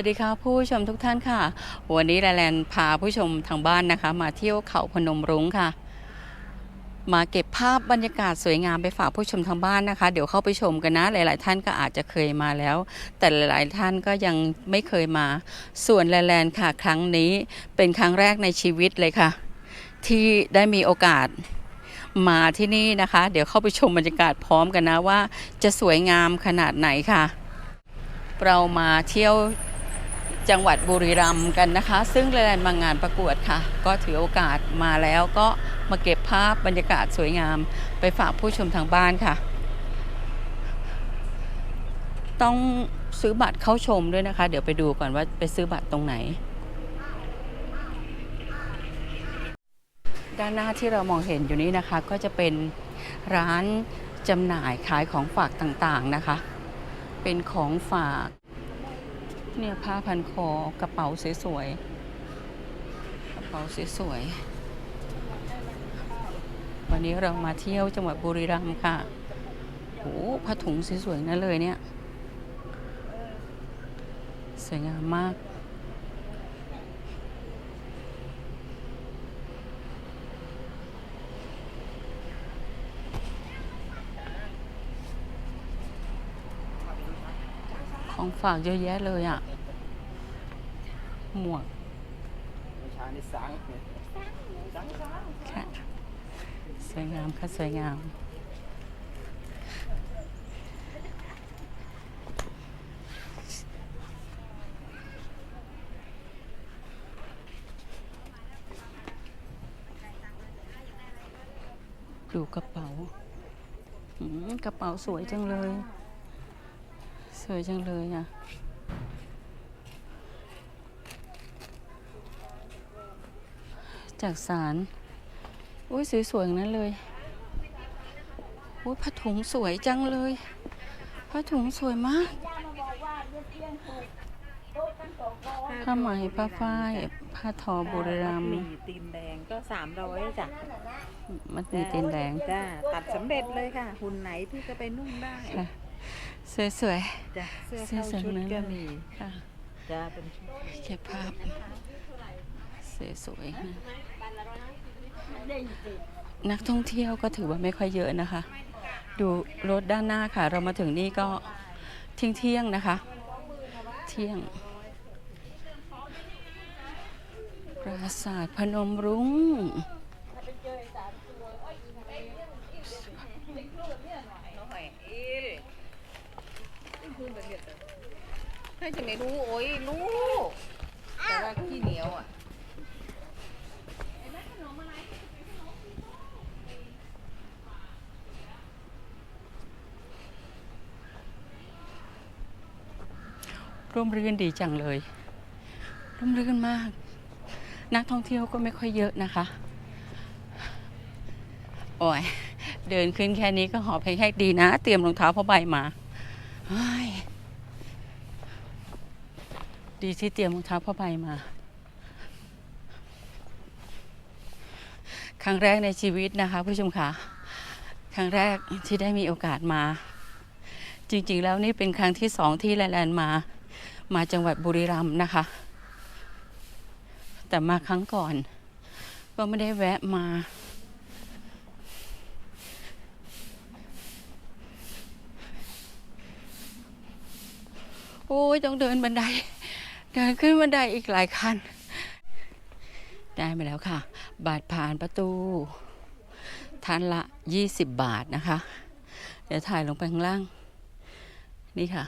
สวัสดีค่ะผู้ชมทุกท่านค่ะ วันนี้แลแลนพาผู้ชมทางบ้านนะคะ มาเที่ยวเขาพนมรุ้งค่ะ มาเก็บภาพบรรยากาศสวยงามไปฝากผู้ชมทางบ้านนะคะ เดี๋ยวเข้าไปชมกันนะ หลาย ๆ ท่านก็อาจจะเคยมาแล้ว แต่หลาย ๆ ท่านก็ยังไม่เคยมา ส่วนแลแลนค่ะ ครั้งนี้เป็นครั้งแรกในชีวิตเลยค่ะ ที่ได้มีโอกาสมาที่นี่นะคะ เดี๋ยวเข้าไปชมบรรยากาศพร้อมกันนะว่า จะสวยงามขนาดไหนค่ะเรามาเที่ยว จังหวัดบุรีรัมย์กันนะคะ ซึ่งแลนด์มางานประกวดค่ะ ก็ถือโอกาสมาแล้วก็มาเก็บภาพบรรยากาศสวยงาม ไปฝากผู้ชมทางบ้านค่ะ ต้องซื้อบัตรเข้าชมด้วยนะคะ เดี๋ยวไปดูก่อนว่าไปซื้อบัตรตรงไหน ด้านหน้าที่เรามองเห็นอยู่นี้นะคะ ก็จะเป็นร้านจำหน่ายขายของฝากต่างๆนะคะ เป็นของฝาก เนี่ยผ้าพันคอกระเป๋าสวยๆกระเป๋าสวยๆวันนี้เรามาเที่ยวจังหวัดบุรีรัมย์ค่ะโอ้ผ้าถุงสวยๆนั่นเลยเนี่ย สวยงามมาก ฝากเยอะแยะเลยอะ่ะ หมวกไม่ใช่นี่สังค่ะสวยงามค่ะ สวยงาม ดูกระเป๋าอืมกระเป๋าสวยจังเลยส วยจังเลยอะ จากสาร อุ้ยสวยๆอย่างนั้นเลย อุ้ยผ้าถุงสวยจังเลยผ้าถุงสวยมากผ้าไหมผ้าฝ้ายผ้าทอบุรีรัมหย์มี่ตีนแดงก็สามร้อยจ้ะมัดหมีเต็นแดงจ้าตัดสำเร็จเลยค่ะ หุ่นไหนที่จะไปนุ่งได้ ค่ะสวยจ้ะเสื้อเสื้อเข้าสวยชุดนั้นก็มีๆค่ะจ้าเป็นชุดเก็บภาพสวยๆนะนักท่องเที่ยวก็ถือว่าไม่ค่อยเยอะนะคะ ดูรถด้านหน้าค่ะ เรามาถึงนี่ก็เที่ยงเที่ยงๆนะคะ เที่ยง ปราสาทพนมรุ้งใครจะไม่รู้ โอ้ยรู้แต่ว่าขี้เหนียวอะร่มรื่นดีจังเลย ร่มรื่นมาก นักท่องเที่ยวก็ไม่ค่อยเยอะนะคะ โอ้ย เดินขึ้นแค่นี้ก็หอบแค่ดีนะ เตรียมรองเท้าผ้าใบมาเฮ้ย ดีที่เตรียมรองเท้าผ้าใบมา ครั้งแรกในชีวิตนะคะผู้ชมคะครั้งแรกที่ได้มีโอกาสมา จริงๆแล้วนี่เป็นครั้งที่สองที่แลนด์มา มาจังหวัดบุรีรัมย์นะคะ แต่มาครั้งก่อน ก็ไม่ได้แวะมาโอ้ยต้องเดินบันได เดินขึ้นบันไดอีกหลายคันได้มาแล้วค่ะ บาทผ่านประตู ท่านละ 20 บาทนะคะ เดี๋ยวถ่ายลงไปข้างล่าง นี่ค่ะ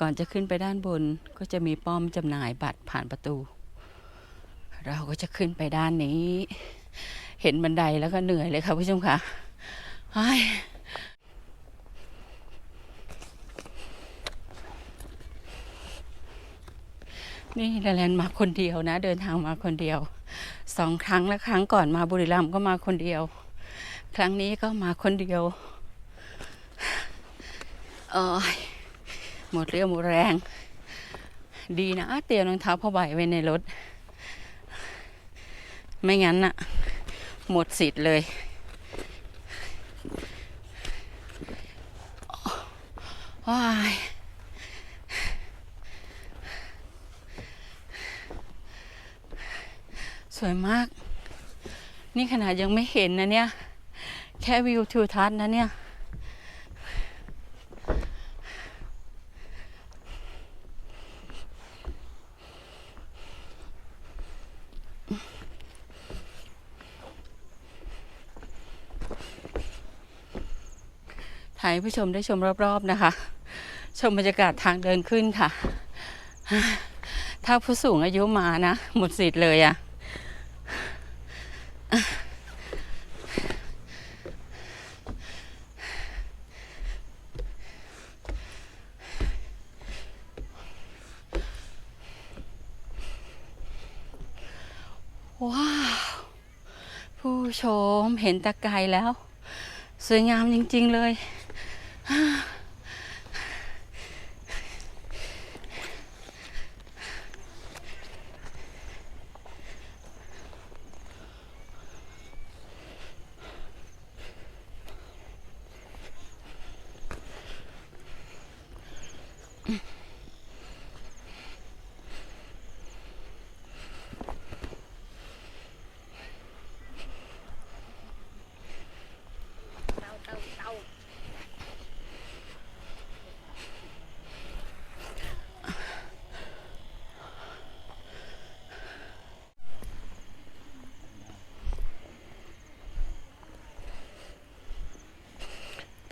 ก่อนจะขึ้นไปด้านบนก็จะมีป้อมจำหน่ายบัตรผ่านประตู เราก็จะขึ้นไปด้านนี้ เห็นบันไดแล้วก็เหนื่อยเลยค่ะผู้ชมค่ะเฮ้ย นี่แลนมาคนเดียวนะ เดินทางมาคนเดียวสองครั้งแล้วครั้งก่อนมาบุรีรัมย์ก็มาคนเดียว ครั้งนี้ก็มาคนเดียวเอยหมดเรี่ยวหมดแรง ดีนะเตรียมรองเท้าผ้าใบไว้ในรถ ไม่งั้นน่ะ หมดสิทธิ์เลย ว้าย สวยมาก นี่ขนาดยังไม่เห็นนะเนี่ย แค่วิวทิวทัศน์นะเนี่ย ถ่ายผู้ชมได้ชมรอบ ๆ นะคะ ชมบรรยากาศทางเดินขึ้นค่ะ ถ้าผู้สูงอายุมานะ หมดสิทธิ์เลยอะ ว้าว ผู้ชมเห็นตะไกรแล้ว สวยงามจริง ๆ เลย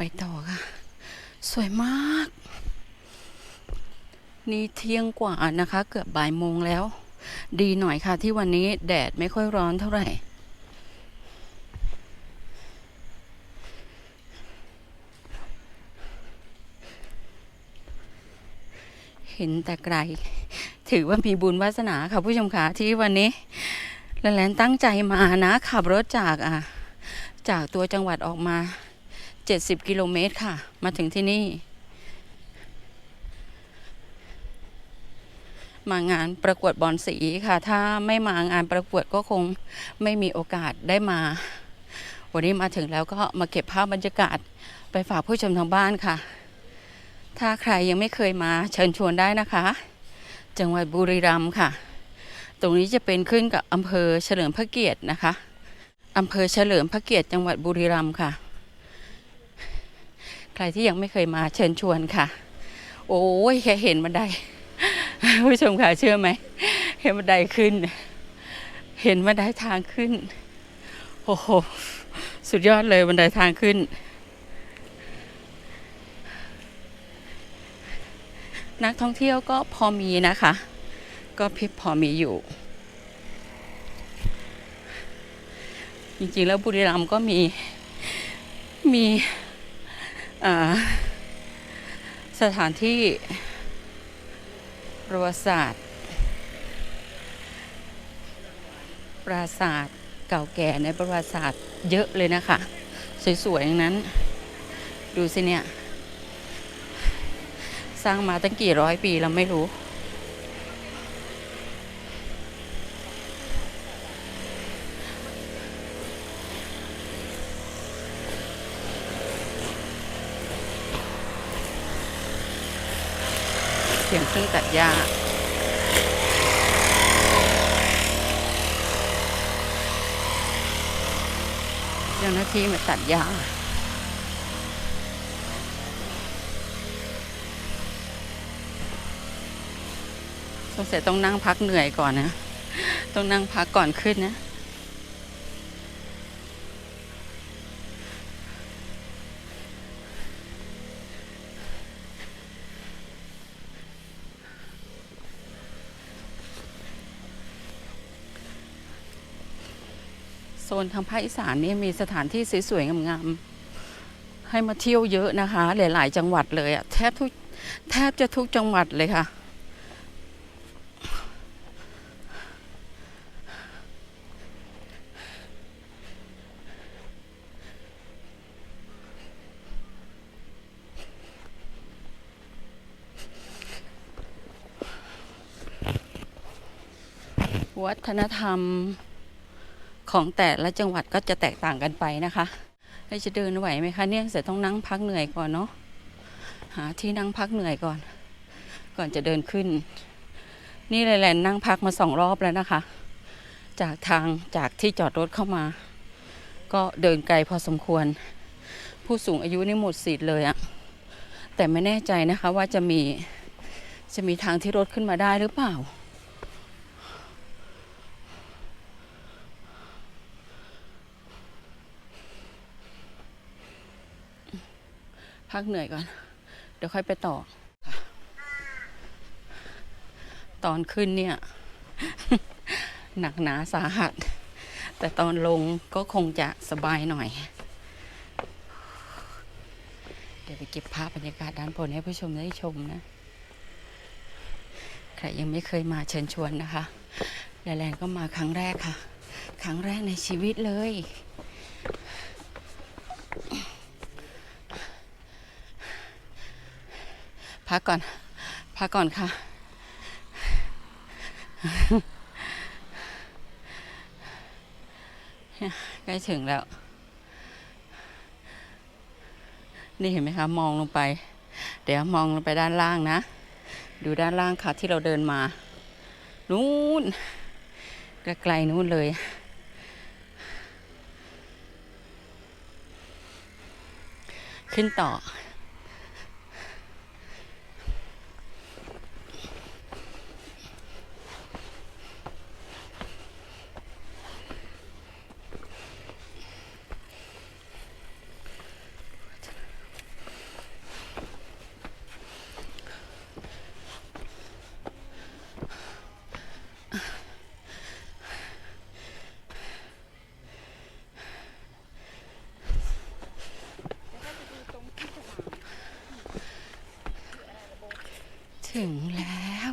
ไปต่อค่ะ สวยมาก นี่เที่ยงกว่านะคะ เกือบบ่ายโมงแล้ว ดีหน่อยค่ะที่วันนี้แดดไม่ค่อยร้อนเท่าไหร่ เห็นแต่ไกล ถือว่ามีบุญวาสนาค่ะผู้ชมคะที่วันนี้แลนตั้งใจมานะ ขับรถจากอะจากตัวจังหวัดออกมา 70 กิโลเมตรค่ะ มาถึงที่นี่ มางานประกวดบอลสีค่ะ ถ้าไม่มางานประกวดก็คงไม่มีโอกาสได้มา วันนี้มาถึงแล้วก็มาเก็บภาพบรรยากาศไปฝากผู้ชมทางบ้านค่ะ ถ้าใครยังไม่เคยมาเชิญชวนได้นะคะ จังหวัดบุรีรัมย์ค่ะ ตรงนี้จะเป็นขึ้นกับอำเภอเฉลิมพระเกียรตินะคะอำเภอเฉลิมพระเกียรติจังหวัดบุรีรัมย์ค่ะ ใครที่ยังไม่เคยมาเชิญชวนค่ะ โอ้ยแค่เห็นบันไดผู้ชมค่ะเชื่อไหมเห็นบันไดขึ้น เห็นบันไดทางขึ้นโอ้โหสุดยอดเลยบันไดทางขึ้น นักท่องเที่ยวก็พอมีนะคะ ก็พิบพอมีอยู่ จริงๆแล้วบุรีรัมย์ก็มีมี สถานที่ประวัติศาสตร์ ปราสาทเก่าแก่ในประวัติศาสตร์เยอะเลยนะคะ สวยๆอย่างนั้น ดูสิเนี่ย สร้างมาตั้งกี่ร้อยปีเราไม่รู้ สียงเครื่องตัดหญ้าเจ้าหน้าที่มาตัดหญ้าสงสัยต้องนั่งพักเหนื่อยก่อนนะ ต้องนั่งพักก่อนขึ้นนะ นทางภาคอีสานนี่มีสถานที่สวยๆงามๆให้มาเที่ยวเยอะนะคะ หลาย ๆ จังหวัดเลยอะแทบทุกแทบจะทุกจังหวัดเลยค่ะ วัฒนธรรม ของแต่ละจังหวัดก็จะแตกต่างกันไปนะคะแล้จะเดินไหวไหมคะเนี่ยเสร็จต้องนั่งพักเหนื่อยก่อนเนาะหาที่นั่งพักเหนื่อยก่อน ก่อนจะเดินขึ้น นี่เลยแหละนั่งพักมาสองรอบแล้วนะคะ จากทางจากที่จอดรถเข้ามา ก็เดินไกลพอสมควร ผู้สูงอายุนี่หมดสิทธิ์เลยอะแต่ไม่แน่ใจนะคะว่าจะมีจะมีทางที่รถขึ้นมาได้หรือเปล่า พักเหนื่อยก่อน เดี๋ยวค่อยไปต่อ ตอนขึ้นเนี่ย หนักหนาสาหัส แต่ตอนลงก็คงจะสบายหน่อย เดี๋ยวไปเก็บภาพบรรยากาศด้านบนให้ผู้ชมได้ชมนะ ใครยังไม่เคยมาเชิญชวนนะคะแลแลนก็มาครั้งแรกค่ะ ครั้งแรกในชีวิตเลย พักก่อน พักก่อนค่ะ ใกล้ถึงแล้ว นี่เห็นไหมคะ มองลงไป เดี๋ยวมองลงไปด้านล่างนะ ดูด้านล่างค่ะที่เราเดินมา นู้นไกลๆนู้นเลยขึ้นต่อ ถึงแล้ว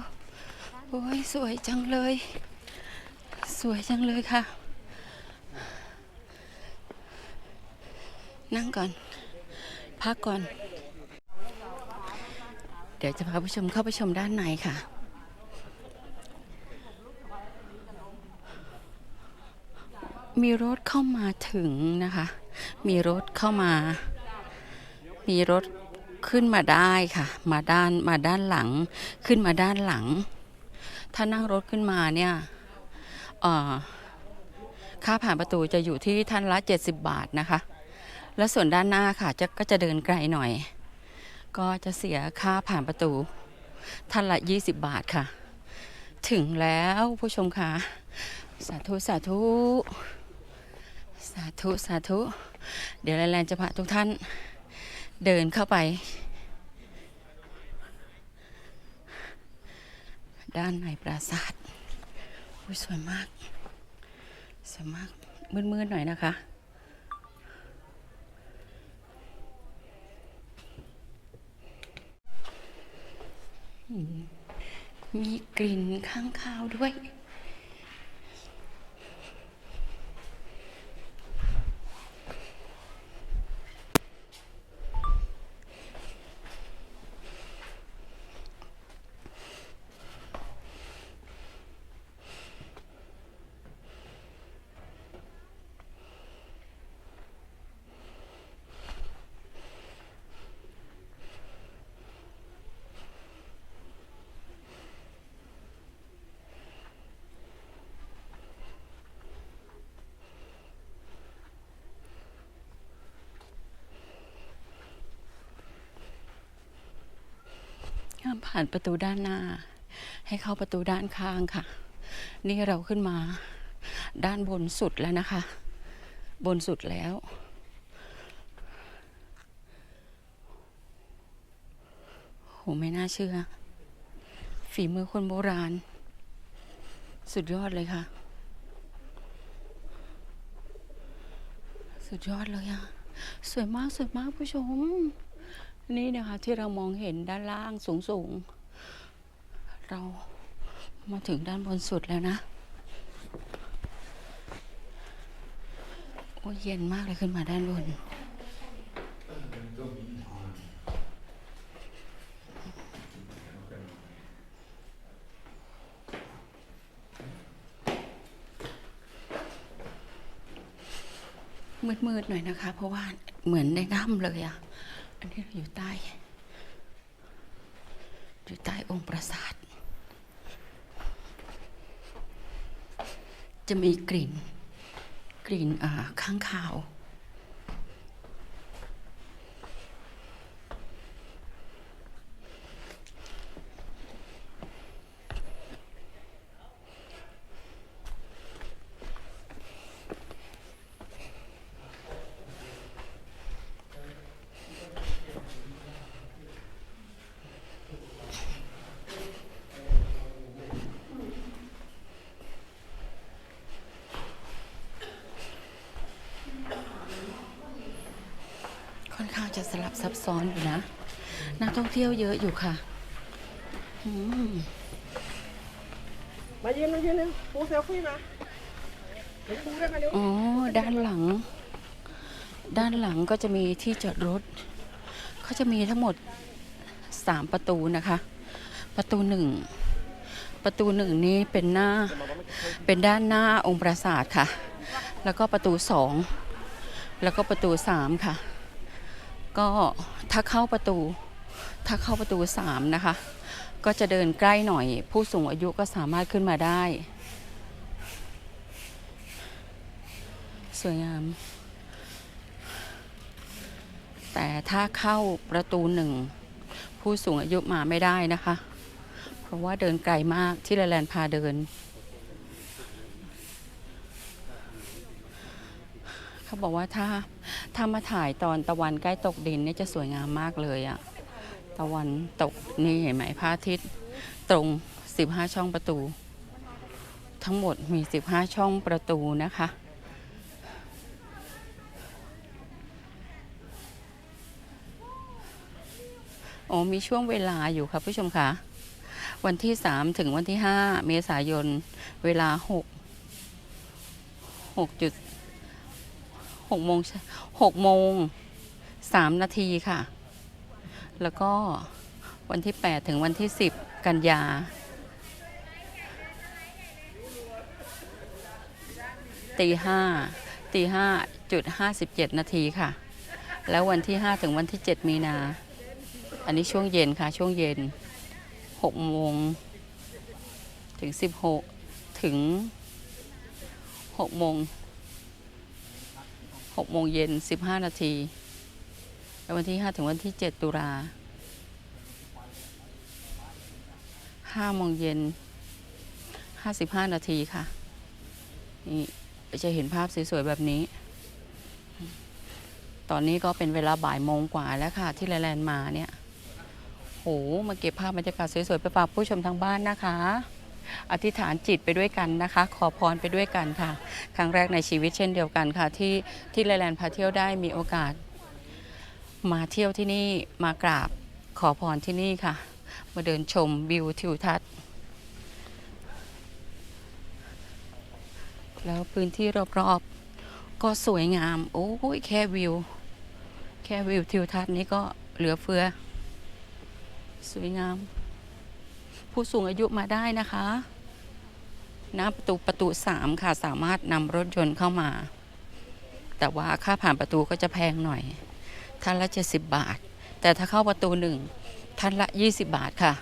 โอ้ยสวยจัง เลย สวยจังเลยค่ะ นั่งก่อน พักก่อน เดี๋ยวจะพาผู้ชมเข้าไปชมด้านในค่ะมีรถเข้ามาถึงนะคะ มีรถเข้ามา มีรถขึ้นมาได้ค่ะ มาด้านมาด้านหลัง ขึ้นมาด้านหลัง ถ้านั่งรถขึ้นมาเนี่ยค่าผ่านประตูจะอยู่ที่ท่านละ 70 บาทนะคะ และส่วนด้านหน้าค่ะจะก็จะเดินไกลหน่อย ก็จะเสียค่าผ่านประตู ท่านละ 20 บาทค่ะ ถึงแล้วผู้ชมค่ะ สาธุ สาธุ สาธุ สาธุ เดี๋ยวแลนๆจะพาทุกท่านเดินเข้าไป ด้านในปราสาทอุ๊ยสวยมาก สวยมาก มืดๆหน่อยนะคะมมีกลิ่นข้างคาวด้วย ห้ามผ่านประตูด้านหน้า ให้เข้าประตูด้านข้างค่ะ นี่เราขึ้นมาด้านบนสุดแล้วนะคะ บนสุดแล้ว โห ไม่น่าเชื่อ ฝีมือคนโบราณ สุดยอดเลยค่ะ สุดยอดเลยอะสวยมาก สวยมากผู้ชม นี่นะคะที่เรามองเห็นด้านล่างสูงสูงๆเรามาถึงด้านบนสุดแล้วนะ โอ้เย็นมากเลยขึ้นมาด้านบนมืดๆหน่อยนะคะ เพราะว่าเหมือนในน้ำเลยอะ อันนี้เราอยู่ใต้ อยู่ใต้องค์ปราสาท จะมีกลิ่น กลิ่นอ่าข้างคาว ค่อนข้างจะสลับซับซ้อนอยู่นะ นักท่องเที่ยวเยอะอยู่ค่ะอืม นึงปูเซลฟี่มาเดี๋ยวปูได้มาเร็วอ๋อ ด้านหลัง ด้านหลังก็จะมีที่จอดรถ เขาจะมีทั้งหมดสามประตูนะคะ ประตูหนึ่ง ประตูหนึ่งนี้เป็นหน้า เป็นด้านหน้าองค์ปราสาทค่ะ แล้วก็ประตูสอง แล้วก็ประตูสามค่ะ ก็ถ้าเข้าประตู ถ้าเข้าประตูสามนะคะ ก็จะเดินใกล้หน่อย ผู้สูงอายุก็สามารถขึ้นมาได้ สวยงาม แต่ถ้าเข้าประตูหนึ่ง ผู้สูงอายุมาไม่ได้นะคะ เพราะว่าเดินไกลมากที่แลนพาเดิน เขาบอกว่าถ้าถ้ามาถ่ายตอนตะวันใกล้ตกดินเนี่ยจะสวยงามมากเลยอะ ตะวันตกนี่เห็นไหมพระอาทิตย์ตรง 15 ช่องประตู ทั้งหมดมี 15 ช่องประตูนะคะ โอ้มีช่วงเวลาอยู่ค่ะผู้ชมคะ วันที่ 3 ถึงวันที่ 5 เมษายน เวลา 6 6จุด6โมง6โมง3นาทีค่ะ แล้วก็วันที่ 8 ถึงวันที่ 10 กันยา ตีห้าตีห้าจุดห้าสิบเจ็ดนาทีค่ะ แล้ววันที่ 5 ถึงวันที่ 7 มีนา อันนี้ช่วงเย็นค่ะ ช่วงเย็น6โมงถึง 16 ถึง6โมง6โมงเย็น 15 นาที วันที่ 5 ถึงวันที่ 7 ตุลา5โมงเย็น 55 นาทีค่ะ นี่จะเห็นภาพสวยๆ แบบนี้ ตอนนี้ก็เป็นเวลาบ่ายโมงกว่าแล้วค่ะ ที่แลนด์มาเนี่ย โห มาเก็บภาพบรรยากาศสวยๆ ไปฝากผู้ชมทางบ้านนะคะอธิษฐานจิตไปด้วยกันนะคะ ขอพรไปด้วยกันค่ะ ครั้งแรกในชีวิตเช่นเดียวกันค่ะ ที่ที่ไลแลนด์พาเที่ยวได้มีโอกาส มาเที่ยวที่นี่มากราบขอพรที่นี่ค่ะ มาเดินชมวิวทิวทัศน์ แล้วพื้นที่รอบๆก็สวยงาม โอ้ยแค่วิว แค่วิวทิวทัศน์นี้ก็เหลือเฟือ สวยงาม ผู้สูงอายุมาได้นะคะหน้าประตูประตูสามค่ะสามารถนำรถยนต์เข้ามา แต่ว่าค่าผ่านประตูก็จะแพงหน่อย ท่านละ 70 บาท แต่ถ้าเข้าประตูหนึ่งท่านละ 20 บาทค่ะ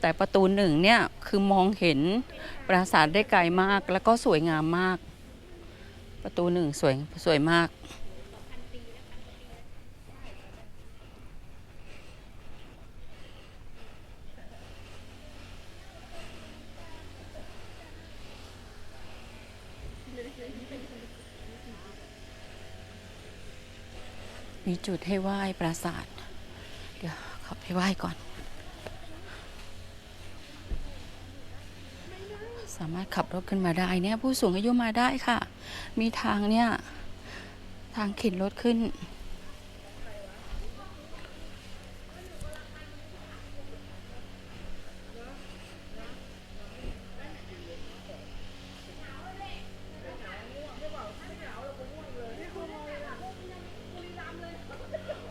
แต่ประตูหนึ่งเนี่ยคือมองเห็นปราสาทได้ไกลมากแล้วก็สวยงามมาก ประตูหนึ่งสวยสวยมาก มีจุดให้ไหว้ปราสาท เดี๋ยวขอไปไหว้ก่อน สามารถขับรถขึ้นมาได้เนี่ยผู้สูงอายุมาได้ค่ะ มีทางเนี่ย ทางเข็นรถขึ้น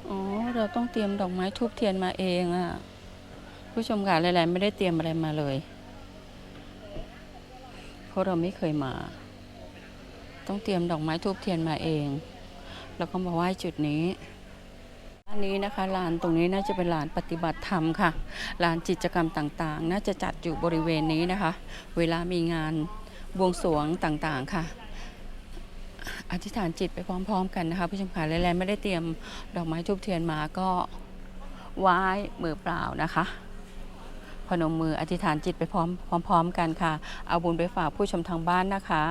อ๋อ เรา ต้องเตรียมดอกไม้ทูบเทียนมาเองอะผู้ชมค่ะหลายๆไม่ได้เตรียมอะไรมาเลย เพราะเราไม่เคยมา ต้องเตรียมดอกไม้ทูบเทียนมาเอง แล้วก็มาไหว้จุดนี้อันนี้นะคะลานตรงนี้น่าจะเป็นลานปฏิบัติธรรมค่ะลานกิจกรรมต่างๆ น่าจะจัดอยู่บริเวณนี้นะคะ เวลามีงานบวงสรวงต่างๆค่ะ อธิษฐานจิตไปพร้อม ๆ กันนะคะผู้ชมค่ะแลนไม่ได้เตรียมดอกไม้ทูบเทียนมาก็ไหว้มือเปล่านะคะ พนมมืออธิษฐานจิตไปพร้อมพร้อมๆกันค่ะ เอาบุญไปฝากผู้ชมทางบ้านนะคะ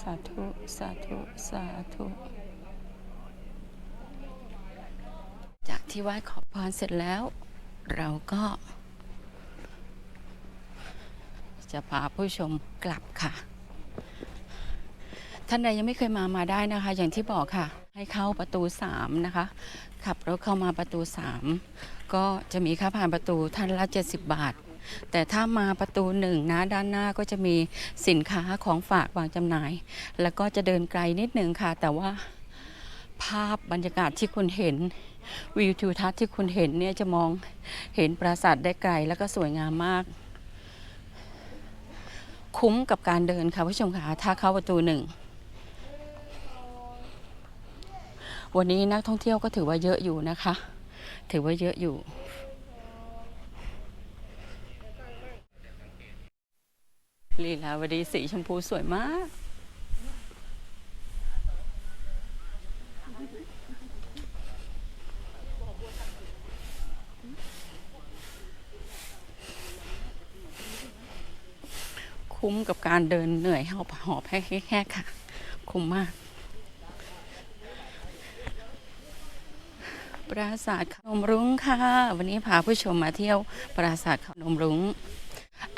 สาธุ สาธุ สาธุ จากที่ ไหว้ขอพรเสร็จแล้ว เราก็ จะพาผู้ชมกลับค่ะ ท่านใดยังไม่เคยมามาได้นะคะ อย่างที่บอกค่ะ ให้เข้าประตู 3 นะคะ ขับรถเข้ามาประตู 3 ก็จะมีค่าผ่านประตูท่านละ 70 บาท แต่ถ้ามาประตูหนึ่งนะด้านหน้าก็จะมีสินค้าของฝากวางจำหน่าย แล้วก็จะเดินไกลนิดนึงค่ะ แต่ว่าภาพบรรยากาศที่คุณเห็น วิวทิวทัศน์ที่คุณเห็นเนี่ยจะมองเห็นปราสาทได้ไกลแล้วก็สวยงามมาก คุ้มกับการเดินค่ะผู้ชมค่ะถ้าเข้าประตูหนึ่งวันนี้นักท่องเที่ยวก็ถือว่าเยอะอยู่นะคะ ถือว่าเยอะอยู่ลีลาวดีสีชมพูสวยมาก คุ้มกับการเดินเหนื่อยหอบหอบให้แค่ค่ะ คุ้มมาก ปราสาทขนมรุ้งค่ะ วันนี้พาผู้ชมมาเที่ยวปราสาทขนมรุ้ง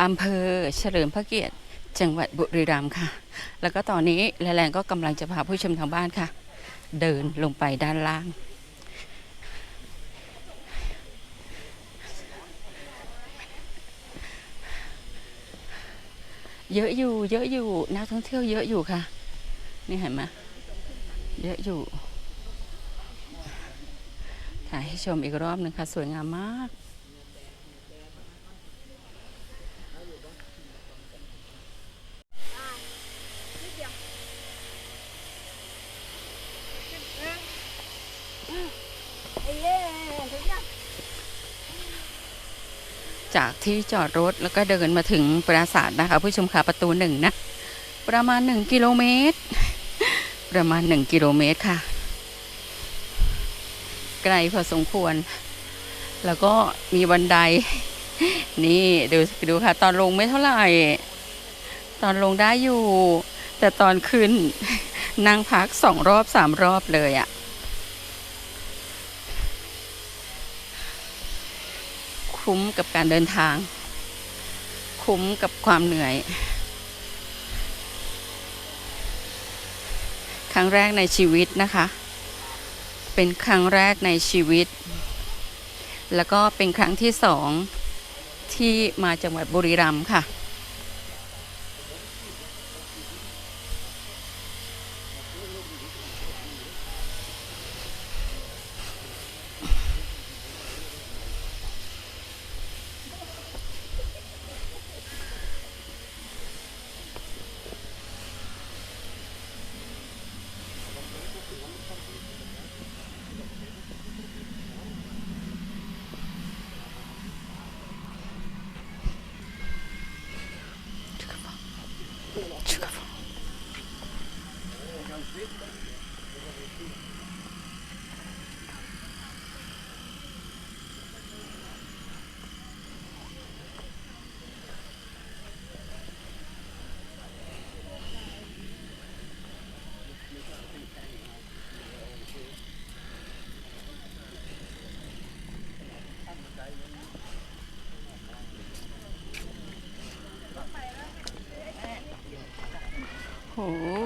อำเภอเฉลิมพระเกียรติจังหวัดบุรีรัมย์ค่ะ แล้วก็ตอนนี้แลแลนก็กำลังจะพาผู้ชมทางบ้านค่ะ เดินลงไปด้านล่าง เยอะอยู่ เยอะอยู่นักท่องเที่ยวเยอะอยู่ค่ะ นี่เห็นไหมเยอะอยู่ถ่ายให้ชมอีกรอบหนึ่งค่ะ สวยงามมาก จากที่จอดรถแล้วก็เดินมาถึงปราสาทนะคะ ผู้ชมค่ะประตูหนึ่งนะ ประมาณหนึ่งกิโลเมตร ประมาณหนึ่งกิโลเมตรค่ะ ไกลพอสมควร แล้วก็มีบันได นี่ดูดูค่ะ ตอนลงไม่เท่าไหร่ ตอนลงได้อยู่ แต่ตอนขึ้นนั่งพักสองรอบสามรอบเลยอะ่ะ คุ้มกับการเดินทาง คุ้มกับความเหนื่อย ครั้งแรกในชีวิตนะคะ เป็นครั้งแรกในชีวิต แล้วก็เป็นครั้งที่สองที่มาจังหวัดบุรีรัมย์ค่ะ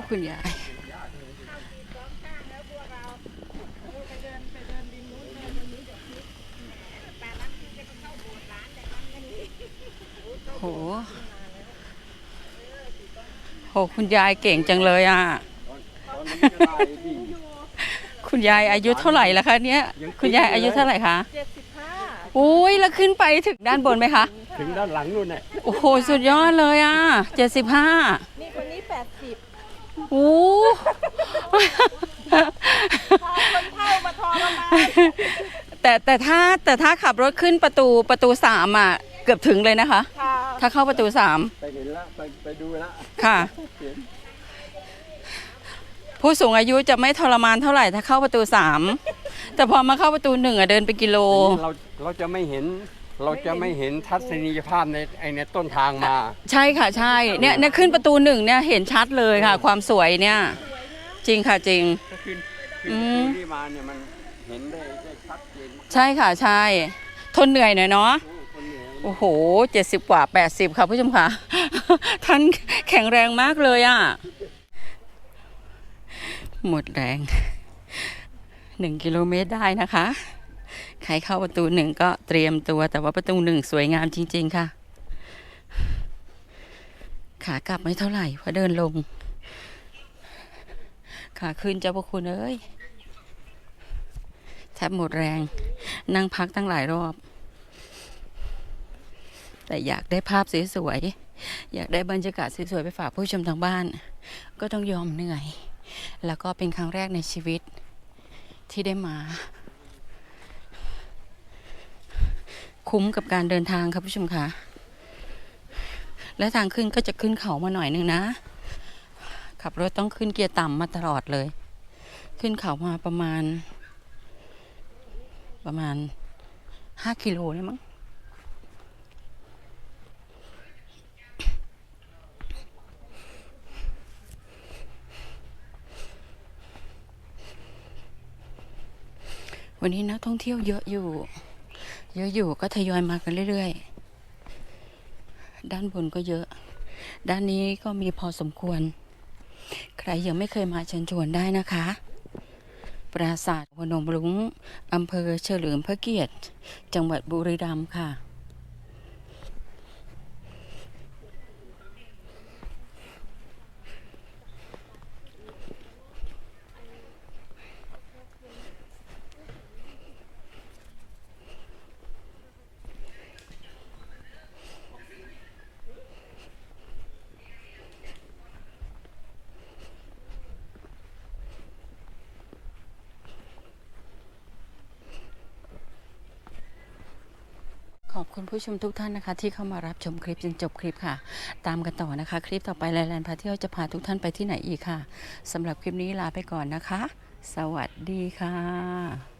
คุณยายโหโหคุณยายเก่งจังเลยอะตอนนี้ก็ได้ดีคุณยายอายุเท่าไหร่แล้วคะเนี่ยยังคุณยายอายุเท่าไหร่คะเจ็ดสิบห้าอุ้ยแล้วขึ้นไปถึงด้านบนไหมคะ ถึงด้านหลังนู่นเนี่ยโอ้โห สุดยอดเลยอะเจ็ดสิบห้า นี่คนนี้แปดสิบ โอ้ พาคนเฒ่ามาทรมานแต่แต่ถ้าแต่ถ้าขับรถขึ้นประตูประตูสามอะเกือบถึงเลยนะคะ ค่ะถ้าเข้าประตูสามไปเห็นแล้วไปไปดูแล้วค่ะ เห็นผู้สูงอายุจะไม่ทรมานเท่าไหร่ถ้าเข้าประตูสามแต่พอมาเข้าประตูหนึ่งอะเดินเป็นกิโล เราเราจะไม่เห็นเราจะไม่เห็นทัศนียภาพในไอในต้นทางมา ใช่ค่ะใช่เนี่ยเนี่ยขึ้นประตูหนึ่งเนี่ยเห็นชัดเลยค่ะ ความสวยเนี่ย จริงค่ะจริง ถ้าขึ้นขึ้นอืประมตูนี่มาเนี่ยมันเห็นได้ได้ชัดเจนมากใช่ค่ะใช่ ทนเหนื่อยหน่อยเนาะ โอ้คนเหนือโอ้โหเจ็ดสิบกว่าแปดสิบค่ะผู้ชมค่ะ ท่านแข็งแรงมากเลยอะ หมดแรงหนึ่งกิโลเมตรได้นะคะ ใครเข้าประตูหนึ่งก็เตรียมตัว แต่ว่าประตูหนึ่งสวยงามจริง ๆ ค่ะ ขากลับไม่เท่าไหร่เพราะเดินลง ขาขึ้นเจ้าพระคุณเอ้ยแทบหมดแรง นั่งพักตั้งหลายรอบ แต่อยากได้ภาพสวยๆอยากได้บรรยากาศสวยๆไปฝากผู้ชมทางบ้าน ก็ต้องยอมเหนื่อย แล้วก็เป็นครั้งแรกในชีวิตที่ได้มา คุ้มกับการเดินทางครับผู้ชมคะและทางขึ้นก็จะขึ้นเขามาหน่อยหนึ่งนะ ขับรถต้องขึ้นเกียร์ต่ำมาตลอดเลย ขึ้นเขามาประมาณ ประมาณห้ากิโลเลยมั้งวันนี้นักท่องเที่ยวเยอะอยู่ เยอะอยู่ก็ทยอยมากันเรื่อยๆ ด้านบนก็เยอะ ด้านนี้ก็มีพอสมควร ใครยังไม่เคยมาเชิญชวนได้นะคะ ปราสาทพนมรุ้งอำเภอเฉลิมพระเกียรติ จังหวัดบุรีรัมย์ค่ะ คุณผู้ชมทุกท่านนะคะ ที่เข้ามารับชมคลิปจนจบคลิปค่ะ ตามกันต่อนะคะ คลิปต่อไปแลนด์พาเที่ยวจะพาทุกท่านไปที่ไหนอีกค่ะสำหรับคลิปนี้ลาไปก่อนนะคะ สวัสดีค่ะ